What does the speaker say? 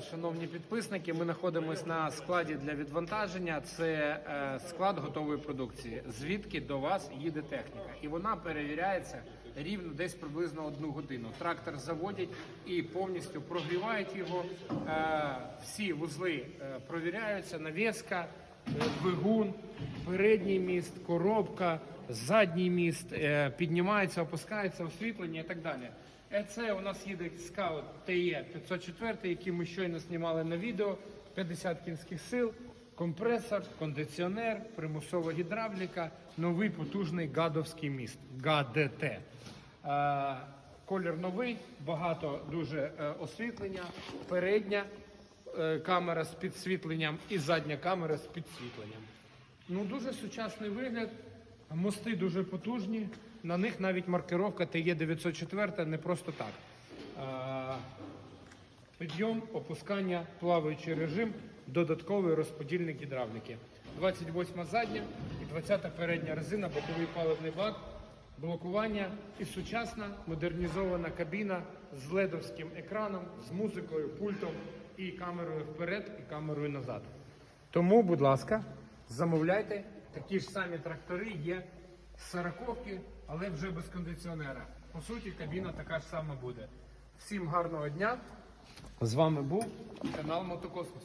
Шановні підписники, ми знаходимося на складі для відвантаження. Це е, склад готової продукції, звідки до вас їде техніка, і вона перевіряється рівно десь приблизно одну годину. Трактор заводять і повністю прогрівають його. Е, всі вузли е, провіряються, навіска, двигун, передній міст, коробка, задній міст, е, піднімається, опускається, освітлення і так далі. Е, Це у нас їде скаут ТЕ 504, який ми щойно знімали на відео. 50 кінських сил, компресор, кондиціонер, примусова гідравліка, новий потужний гадовський міст ГАДТ. Е, Колір новий, багато дуже освітлення, передня камера з підсвітленням і задня камера з підсвітленням. Ну, дуже сучасний вигляд. Мости дуже потужні. На них навіть маркировка ТЕ-904 не просто так. А, Підйом, опускання, плаваючий режим, додатковий розподільник гідравліки. 28 задня і 20 передня резина, боковий паливний бак, блокування і сучасна модернізована кабіна з ледовським екраном, з музикою, пультом і камерою вперед, і камерою назад. Тому, будь ласка, замовляйте. Такі ж самі трактори є сороковки, але вже без кондиціонера. По суті, кабіна така ж сама буде. Всім гарного дня. З вами був канал Мотокосмос.